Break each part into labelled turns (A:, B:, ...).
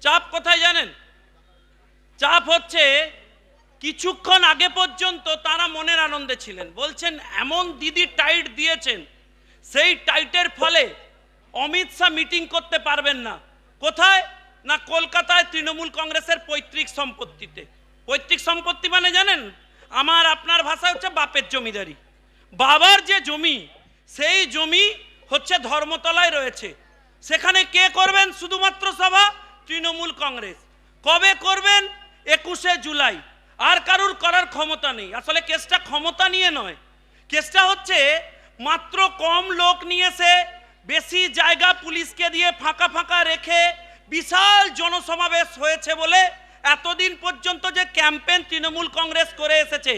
A: চাপ কোথায় জানেন? চাপ হচ্ছে কিছুক্ষণ আগে পর্যন্ত তারা মনের আনন্দে ছিলেন। বলছেন, এমন দিদি টাইট দিয়েছেন, সেই টাইটের ফলে অমিত শাহ মিটিং করতে পারবেন না। কোথায়? না কলকাতায় তৃণমূল কংগ্রেসের পৈতৃক সম্পত্তিতে। পৈতৃক সম্পত্তি মানে জানেন, আমার, আপনার ভাষা হচ্ছে বাপের জমিদারি। বাবার যে জমি, সেই জমি হচ্ছে ধর্মতলায় রয়েছে। সেখানে কে করবেন? শুধুমাত্র সভা? তৃণমূল কংগ্রেস। কবে করবেন? একুশে জুলাই। আর কারুর করার ক্ষমতা নেই। আসলে কেসটা ক্ষমতা নিয়ে নয়। কেসটা হচ্ছে, মাত্র কম লোক নিয়ে এসে বেশি জায়গা পুলিশকে দিয়ে ফাঁকা ফাঁকা রেখে বিশাল জনসমাবেশ হয়েছে বলে এতদিন পর্যন্ত যে ক্যাম্পেন তৃণমূল কংগ্রেস করে এসেছে,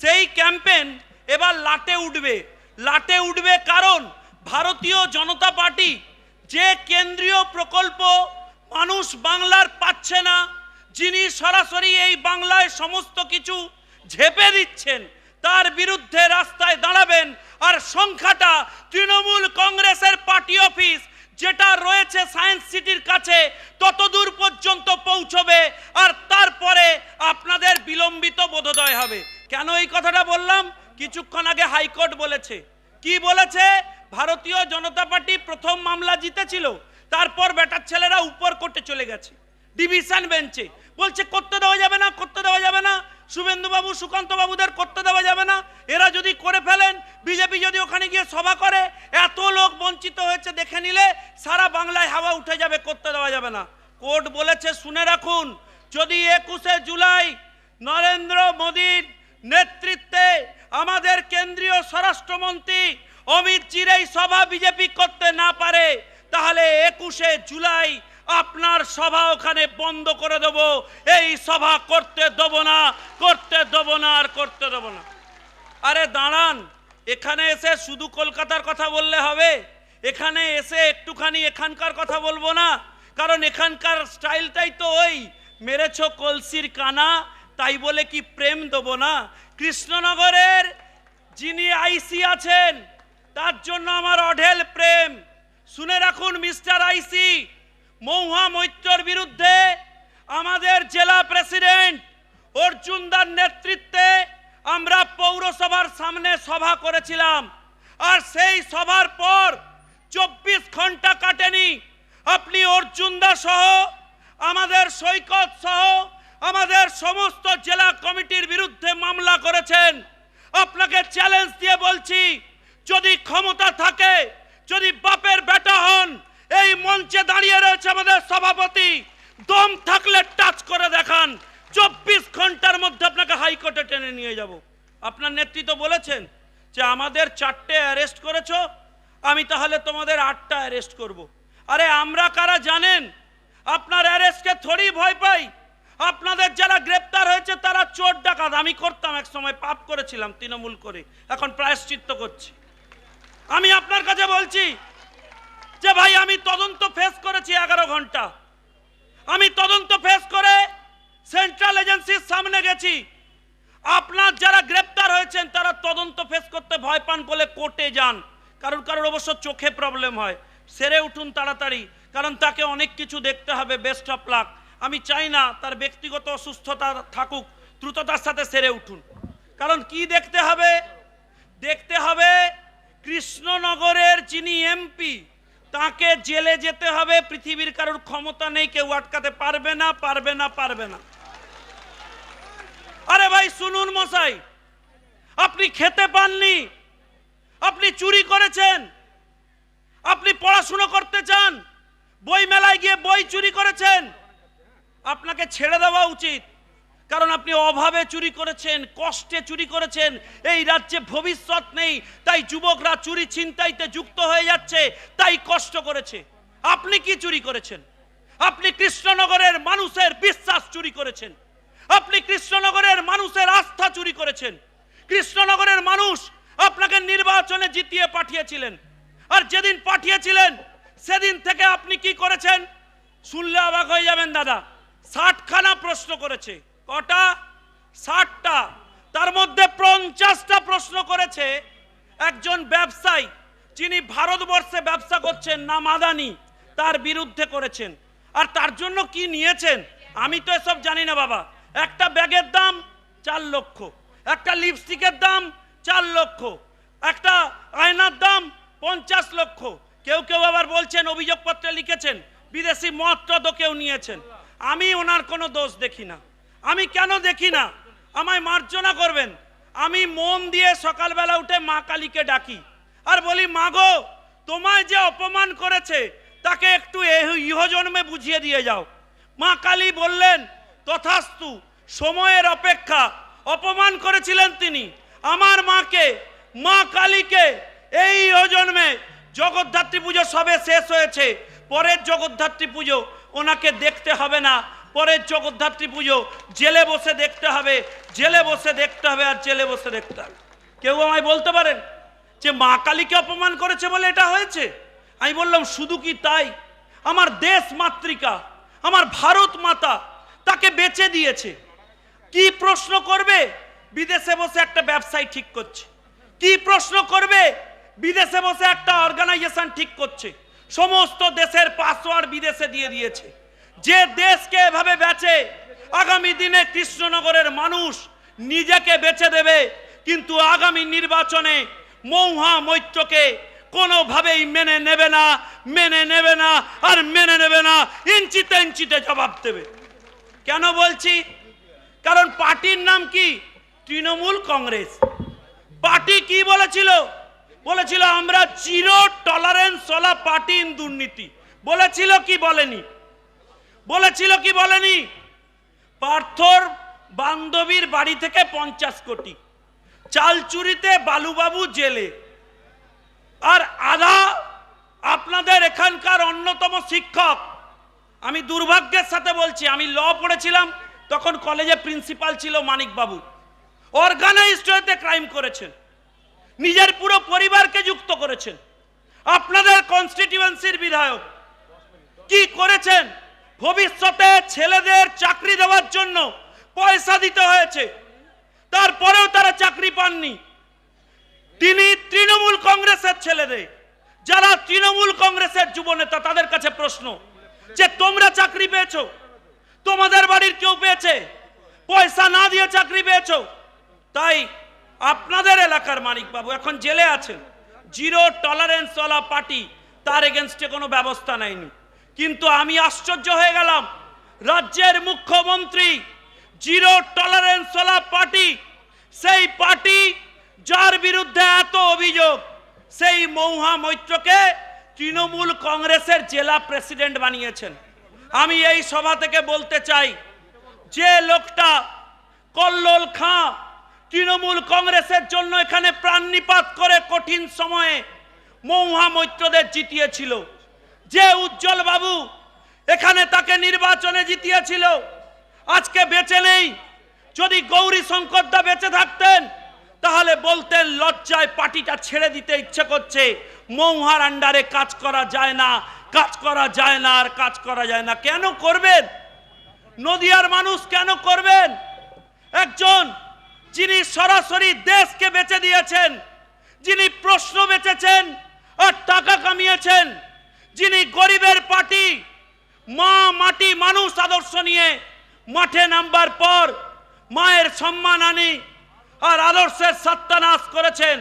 A: সেই ক্যাম্পেন এবার লাটে উঠবে। লাটে উঠবে কারণ ভারতীয় জনতা পার্টি যে কেন্দ্রীয় প্রকল্প মানুষ বাংলার পাচ্ছে না। যিনি সরাসরি এই বাংলায় সমস্ত কিছু ঝেপে দিচ্ছেন, তার বিরুদ্ধে রাস্তায় দাঁড়াবেন আর সংখ্যাটা তৃণমূল কংগ্রেসের পার্টি অফিস যেটা রয়েছে সায়েন্স সিটির কাছে ততদূর পর্যন্ত পৌঁছবে আর তারপরে আপনাদের বিলম্বিত বোধোদয় হবে। কেন এই কথাটা বললাম? কিছুক্ষণ আগে হাইকোর্ট বলেছে। কি বলেছে? ভারতীয় জনতা পার্টি প্রথম মামলা জিতেছিল। তারপর বেটার ছেলেরা উপর কোর্টে চলে গেছে ডিভিশন বেঞ্চে বলছে করতে দেওয়া যাবে না করতে দেওয়া যাবে না শুভেন্দু বাবু সুকান্ত বাবুদের করতে দেওয়া যাবে না। এরা যদি করে ফেলেন, বিজেপি যদি ওখানে গিয়ে সভা করে, এত লোক বঞ্চিত হয়েছে দেখে নিলে সারা বাংলায় হাওয়া উঠে যাবে করতে দেওয়া যাবে না। কোর্ট বলেছে, শুনে রাখুন, যদি একুশে জুলাই নরেন্দ্র মোদীর নেতৃত্বে আমাদের কেন্দ্রীয় স্বরাষ্ট্রমন্ত্রী অমিত জির এই সভা বিজেপি করতে না পারে তাহলে একুশে জুলাই আপনার সভা ওখানে বন্ধ করে দেব। এই সভা করতে দেব না, করতে দেব না আর করতে দেব না। আরে দাঁড়ান, এখানে এসে শুধু কলকাতার কথা বললে হবে। এখানে এসে একটুখানি এখানকার কথা বলব না, কারণ এখানকার স্টাইলটাই তো ওই। মেরেছ কলসির কানা, তাই বলে কি প্রেম দেবো না? কৃষ্ণনগরের যিনি আইসি আছেন, তার জন্য আমার অঢেল প্রেম। শুনে রাখুন, মিস্টার আইসি মৌহা মৈত্রর বিরুদ্ধে আমাদের জেলা প্রেসিডেন্ট অর্জুনদার নেতৃত্বে আমরা পৌরসভার সামনে সভা করেছিলাম। আর সেই সভার পর চব্বিশ ঘণ্টা কাটেনি। আপনি অর্জুনদা সহ, আমাদের সৈকত সহ, আমাদের সমস্ত জেলা কমিটির বিরুদ্ধে মামলা করেছেন। আপনাকে চ্যালেঞ্জ দিয়ে বলছি, যদি ক্ষমতা থাকে যদি বাপের বেটা হন, এই মঞ্চে দাঁড়িয়ে রয়েছে আমাদের সভাপতি। দম থাকলে টাচ করে দেখান। চব্বিশ ঘণ্টার মধ্যে আপনাকে হাইকোর্টে টেনে নিয়ে যাব। আপনার নেতৃত্ব বলেছেন যে আমাদের চারটে অ্যারেস্ট করেছ, আমি তাহলে তোমাদের আটটা অ্যারেস্ট করব। আরে আমরা কারা জানেন? আপনার অ্যারেস্টকে থোড়ি ভয় পাই। আপনাদের যারা গ্রেপ্তার হয়েছে, তারা চোর ডাকাত। আমি করতাম এক সময়, পাপ করেছিলাম তৃণমূল করে। এখন প্রায়শ্চিত্ত করছি। আমি আপনার কাছে বলছি যে ভাই, আমি তদন্ত ফেস করেছি এগারো ঘণ্টা। আমি তদন্ত ফেস করে সেন্ট্রাল এজেন্সির সামনে গেছি। আপনার যারা গ্রেপ্তার হয়েছেন, তারা তদন্ত ফেস করতে ভয় পান বলে কোর্টে যান। কারোর কারোর অবশ্য চোখে প্রবলেম হয়। সেরে উঠুন তাড়াতাড়ি, কারণ তাকে অনেক কিছু দেখতে হবে বেস্ট অফ লাক আমি চাই না তার ব্যক্তিগত অসুস্থতা থাকুক, দ্রুততার সাথে সেরে উঠুন। কারণ কি দেখতে হবে? দেখতে হবে কৃষ্ণনগরের যিনি এমপি তাকে জেলে যেতে হবে। পৃথিবীর কারোর ক্ষমতা নেই, কেউ আটকাতে পারবে না পারবে না পারবে না। আরে ভাই, শুনুন মশাই, আপনি খেতে পাননি, আপনি চুরি করেছেন, আপনি পড়াশুনো করতে চান বই মেলায় গিয়ে বই চুরি করেছেন, আপনাকে ছেড়ে দেওয়া উচিত। কারণ আপনি অভাবে চুরি করেছেন, কষ্টে চুরি করেছেন, এই রাজ্যে ভবিষ্যৎ নেই, তাই যুবকরা চুরি ছিনতাইতে যুক্ত হয়ে যাচ্ছে, তাই কষ্ট করেছে। আপনি কি চুরি করেছেন? আপনি কৃষ্ণনগরের মানুষের বিশ্বাস চুরি করেছেন। আপনি কৃষ্ণনগরের মানুষের আস্থা চুরি করেছেন। কৃষ্ণনগরের মানুষ আপনাকে নির্বাচনে জিতিয়ে পাঠিয়েছিলেন। আর যেদিন পাঠিয়েছিলেন, সেদিন থেকে আপনি কি করেছেন? শুনলে অবাক হয়ে যাবেন দাদা, ষাটখানা প্রশ্ন করেছে। কটা? ষাটটা। তার মধ্যে পঞ্চাশটা প্রশ্ন করেছে একজন ব্যবসায়ী, যিনি ভারতবর্ষে ব্যবসা করছেন, নাম আদানি, তার বিরুদ্ধে করেছেন। আর তার জন্য কি নিয়েছেন? আমি তো এসব জানি না, বাবা। একটা ব্যাগের দাম চার লক্ষ, একটা লিপস্টিকের দাম চার লক্ষ, একটা আয়নার দাম পঞ্চাশ লক্ষ। কেউ কেউ আবার বলছেন, অভিযোগপত্রে লিখেছেন, বিদেশি টদও কেউ নিয়েছেন। আমি ওনার কোনো দোষ দেখি না। আমি কেন দেখি না? আমায় মার্জনা করবেন। আমি মন দিয়ে সকালবেলা উঠে মা কালীকে ডাকি আর বলি, মা গো, তোমায় যে অপমান করেছে, তাকে একটু ইহজন্মে বুঝিয়ে দিয়ে যাও। মা কালী বললেন, তথাস্তু, সময়ের অপেক্ষা। অপমান করেছিলেন তিনি। আমার মাকে, মা কালীকে এই ইহজন্মে জগদ্ধাত্রী পুজো সবে শেষ হয়েছে। পরের জগদ্ধাত্রী পুজো ওনাকে দেখতে হবে না। পরের জগদ্ধাত্রী পুজো, জেলে বসে দেখতে হবে, জেলে বসে দেখতে হবে আর জেলে বসে দেখতে হবে। কেউ আমায় বলতে পারেন যে মা কালীকে অপমান করেছে বলে এটা হয়েছে? আমি বললাম, শুধু কি তাই? আমার দেশ মাতৃকা, আমার ভারত মাতা তাকে বেচে দিয়েছে। কি প্রশ্ন করবে? বিদেশে বসে একটা ব্যবসায় ঠিক করছে। কি প্রশ্ন করবে? বিদেশে বসে একটা অর্গানাইজেশন ঠিক করছে। সমস্ত দেশের পাসওয়ার্ড বিদেশে দিয়ে দিয়েছে। যে দেশকে এভাবে বেচে, আগামী দিনে কৃষ্ণনগরের মানুষ নিজেকে বেচে দেবে, কিন্তু আগামী নির্বাচনে মৌহা মৈত্রকে কোনোভাবেই মেনে নেবে না, মেনে নেবে না, আর মেনে নেবে না, ইঞ্চিতে ইঞ্চিতে জবাব দেবে। কেন বলছি? কারণ পার্টির নাম কি? তৃণমূল কংগ্রেস। পার্টি কি বলেছিল? বলেছিল, আমরা চির টলারেন্স ওলা পার্টি ইন দুর্নীতি। বলেছিল কি বলেনি? বলেছিল কি বলেনি? পার্থর বান্ধবীর বাড়ি থেকে পঞ্চাশ কোটি। চাল চুরিতে বালুবাবু জেলে। আর আধা আপনাদের এখানকার অন্যতম শিক্ষক। আমি দুর্ভাগ্যের সাথে বলছি, আমি ল পড়েছিলাম, তখন কলেজে প্রিন্সিপাল ছিল মানিকবাবু। অর্গানাইজড হয়েতে ক্রাইম করেছেন। নিজের পুরো পরিবারকে যুক্ত করেছেন। আপনাদের কনস্টিটিউয়েন্সির বিধায়ক। কি করেছেন? ভবিষ্যতে ছেলেদের চাকরি দেওয়ার জন্য পয়সা দিতে হয়েছে। তারপরেও তারা চাকরি পাননি। তিনি তৃণমূল কংগ্রেসের ছেলেদের। যারা তৃণমূল কংগ্রেসের যুবনেতা তাদের কাছে প্রশ্ন যে, তোমরা চাকরি পেয়েছ? তোমাদের বাড়ির কেউ পেয়েছে? পয়সা না দিয়ে চাকরি পেয়েছ? তাই আপনাদের এলাকার মানিক বাবু এখন জেলে আছেন। জিরো টলারেন্স ওয়ালা পার্টি তার এগেনস্টে কোনো ব্যবস্থা নেয়নি। কিন্তু আমি আশ্চর্য হয়ে গেলাম। রাজ্যের মুখ্যমন্ত্রী, জিরো টলারেন্স ওয়ালা পার্টি, সেই পার্টি যার বিরুদ্ধে এত অভিযোগ, সেই মৌহা মৈত্রকে তৃণমূল কংগ্রেসের জেলা প্রেসিডেন্ট বানিয়েছেন। আমি এই সভা থেকে বলতে চাই, যে লোকটা কল্লোল খাঁ তৃণমূল কংগ্রেসের জন্য এখানে প্রাণনিপাত করে কঠিন সময়ে মৌহা মৈত্রদের জিতিয়েছিল যে উজ্জ্বল বাবু এখানে তাকে নির্বাচনে জিতিয়েছিল, আজকে বেঁচে নেই। যদি গৌরী শঙ্করদা বেঁচে থাকতেন, তাহলে বলতেন লজ্জায় পার্টিটা ছেড়ে দিতে ইচ্ছে করছে। মৌহার আন্ডারে কাজ করা যায় না, কাজ করা যায় না, আর কাজ করা যায় না। কেন করবেন? নদিয়ার মানুষ কেন করবেন? একজন যিনি সরাসরি দেশকে বেচে দিয়েছেন, যিনি প্রশ্ন বেচেছেন আর টাকা কামিয়েছেন যিনি গরিবের পার্টি, মা মাটি মানুষ আদর্শ নিয়ে মাঠে নামবার পর মায়ের সম্মান আনি আর আদর্শের সত্যানাশ করেছেন,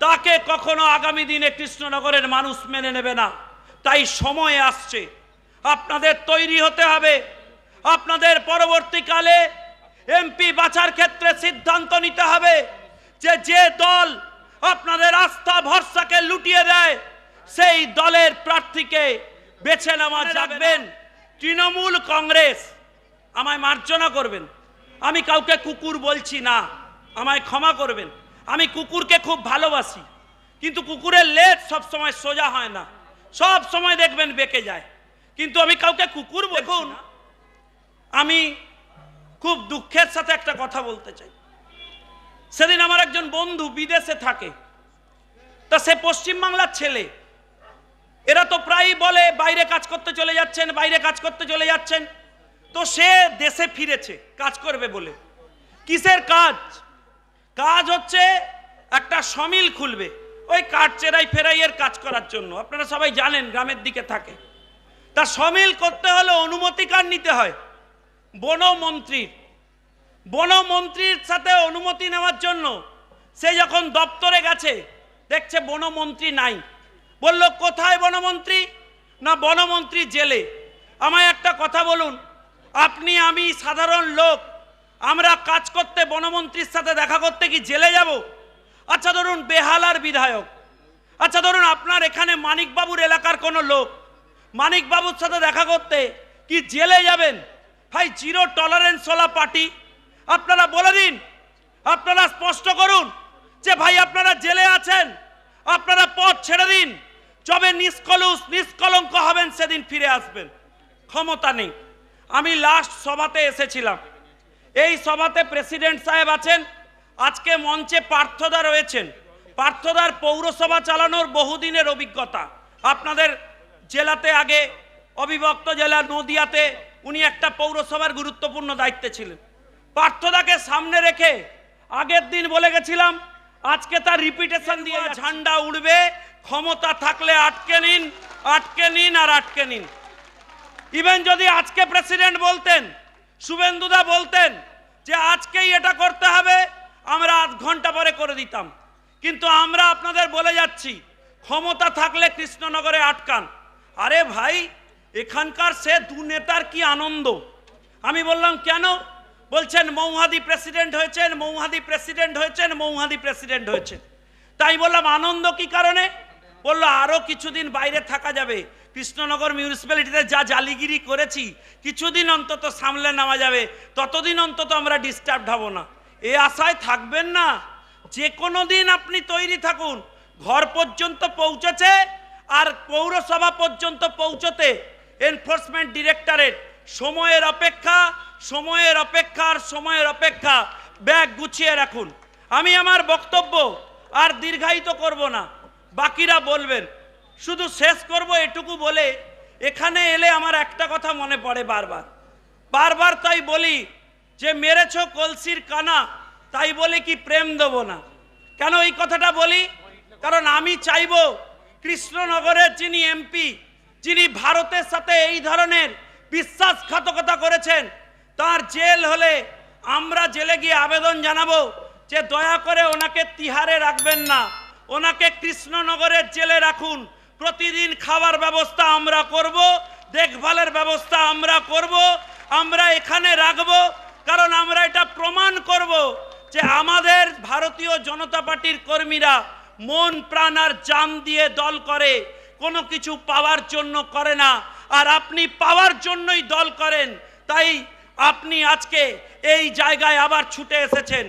A: তাকে কখনো আগামী দিনে কৃষ্ণনগরের মানুষ মেনে নেবে না। তাই সময় আসছে। আপনাদের তৈরি হতে হবে। আপনাদের পরবর্তীকালে এমপি বাছার ক্ষেত্রে সিদ্ধান্ত নিতে হবে যে যে দল আপনাদের আস্থা, ভরসাকে লুটিয়ে দেয় সেই দলের প্রার্থীকে বেছে নেওয়া যাবেন তৃণমূল কংগ্রেস। আমায় মার্জনা করবেন। আমি কাউকে কুকুর বলছি না। আমায় ক্ষমা করবেন। আমি কুকুরকে খুব ভালোবাসি। কিন্তু কুকুরের লেজ সব সময় সোজা হয় না। সব সময় দেখবেন বেঁকে যায়। কিন্তু আমি কাউকে কুকুর দেখুন আমি খুব দুঃখের সাথে একটা কথা বলতে চাই। সেদিন আমার একজন বন্ধু বিদেশে থাকে। তা সে পশ্চিমবাংলার ছেলে। এরা তো প্রায়ই বলে, বাইরে কাজ করতে চলে যাচ্ছেন, বাইরে কাজ করতে চলে যাচ্ছেন। তো সে দেশে ফিরেছে, কাজ করবে বলে। কিসের কাজ? কাজ হচ্ছে একটা সমিল খুলবে, ওই কাঠ চেরাই ফেরাইয়ের কাজ করার জন্য। আপনারা সবাই জানেন, গ্রামের দিকে থাকে। তা সমিল করতে হলে অনুমতি কার নিতে হয়? বনমন্ত্রীর। বনমন্ত্রীর সাথে অনুমতি নেওয়ার জন্য সে যখন দপ্তরে গেছে, দেখছে বনমন্ত্রী নাই। বলল, কোথায় বনমন্ত্রী? না, বনমন্ত্রী জেলে। আমায় একটা কথা বলুন, আপনি, আমি সাধারণ লোক, আমরা কাজ করতে বনমন্ত্রীর সাথে দেখা করতে কি জেলে যাব? আচ্ছা ধরুন বেহালার বিধায়ক। আচ্ছা ধরুন আপনার এখানে মানিকবাবুর এলাকার কোনো লোক, মানিকবাবুর সাথে দেখা করতে কি জেলে যাবেন? ভাই, জিরো টলারেন্স ওলা পার্টি। আপনারা বলে দিন, আপনারা স্পষ্ট করুন যে, ভাই, আপনারা জেলে আছেন, আপনারা পথ ছেড়ে দিন। যবে নিষ্কলুষ নিষ্কলঙ্ক হবেন সেদিন ফিরে আসবেন। ক্ষমতা নেই। আমি লাস্ট সভাতে এসেছিলাম। এই সভাতে প্রেসিডেন্ট সাহেব আছেন। আজকে মঞ্চে পার্থদা রয়েছেন। পার্থদার পৌরসভা চালানোর বহুদিনের অভিজ্ঞতা। আপনাদের জেলাতে আগে অবিভক্ত জেলা নদিয়াতে উনি একটা পৌরসভার গুরুত্বপূর্ণ দায়িত্বে ছিলেন। পার্থদাকে সামনে রেখে আগের দিন বলে গেছিলাম আজকে তার রিপিটেশন দিয়ে ঝান্ডা উড়বে ক্ষমতা থাকলে আটকে নিন আটকে নিন আর আটকে নিন। ইভেন যদি আজকে প্রেসিডেন্ট বলতেন শুভেন্দুদা বলতেন যে আজকেই এটা করতে হবে, আমরা আধ ঘণ্টা পরে করে দিতাম। কিন্তু আমরা আপনাদের বলে যাচ্ছি, ক্ষমতা থাকলে কৃষ্ণনগরে আটকান। আরে ভাই, এখানকার সে দু নেতার কি আনন্দ? আমি বললাম, কেন? বলছেন, মৌহাদি প্রেসিডেন্ট হয়েছেন, মৌহাদি প্রেসিডেন্ট হয়েছেন, মৌহাদি প্রেসিডেন্ট হয়েছেন। তাই বললাম, আনন্দ কি কারণে? বলল, আরও কিছুদিন বাইরে থাকা যাবে। কৃষ্ণনগর মিউনিসিপ্যালিটিতে যা জালিগিরি করেছি, কিছুদিন অন্তত সামলে নেওয়া যাবে। ততদিন অন্তত আমরা ডিস্টার্বড হব না। এ আশায় থাকবেন না। যে কোনো দিন আপনি তৈরি থাকুন। ঘর পর্যন্ত পৌঁছেছে আর পৌরসভা পর্যন্ত পৌঁছতে এনফোর্সমেন্ট ডিরেক্টরেট সময়ের অপেক্ষা সময়ের অপেক্ষা আর সময়ের অপেক্ষা ব্যাগ গুছিয়ে রাখুন। আমি আমার বক্তব্য আর দীর্ঘায়িত করব না। বাকিরা বলবেন, শুধু শেষ করব এটুকু বলে এখানে এলে আমার একটা কথা মনে পড়ে বারবার। বারবার তাই বলি, যে মেরেছ কলসির কানা, তাই বলে কি প্রেম দেব না? কেন এই কথাটা বলি? কারণ আমি চাইব কৃষ্ণনগরের যিনি এমপি, যিনি ভারতের সাথে এই ধরনের বিশ্বাসঘাতকতা করেছেন, তার জেল হলে আমরা জেলে গিয়ে আবেদন জানাব যে দয়া করে ওনাকে তিহারে রাখবেন না। ওনাকে কৃষ্ণনগরের জেলে রাখুন। প্রতিদিন খাবার ব্যবস্থা আমরা করব, দেখভালের ব্যবস্থা আমরা করব, আমরা এখানে রাখব, কারণ আমরা এটা প্রমাণ করব যে আমাদের ভারতীয় জনতা পার্টির কর্মীরা মন প্রাণ আর জান দিয়ে দল করে, কোনো কিছু পাওয়ার জন্য করে না। আর আপনি পাওয়ার জন্যই দল করেন, তাই আপনি আজকে এই জায়গায় আবার ছুটে এসেছেন।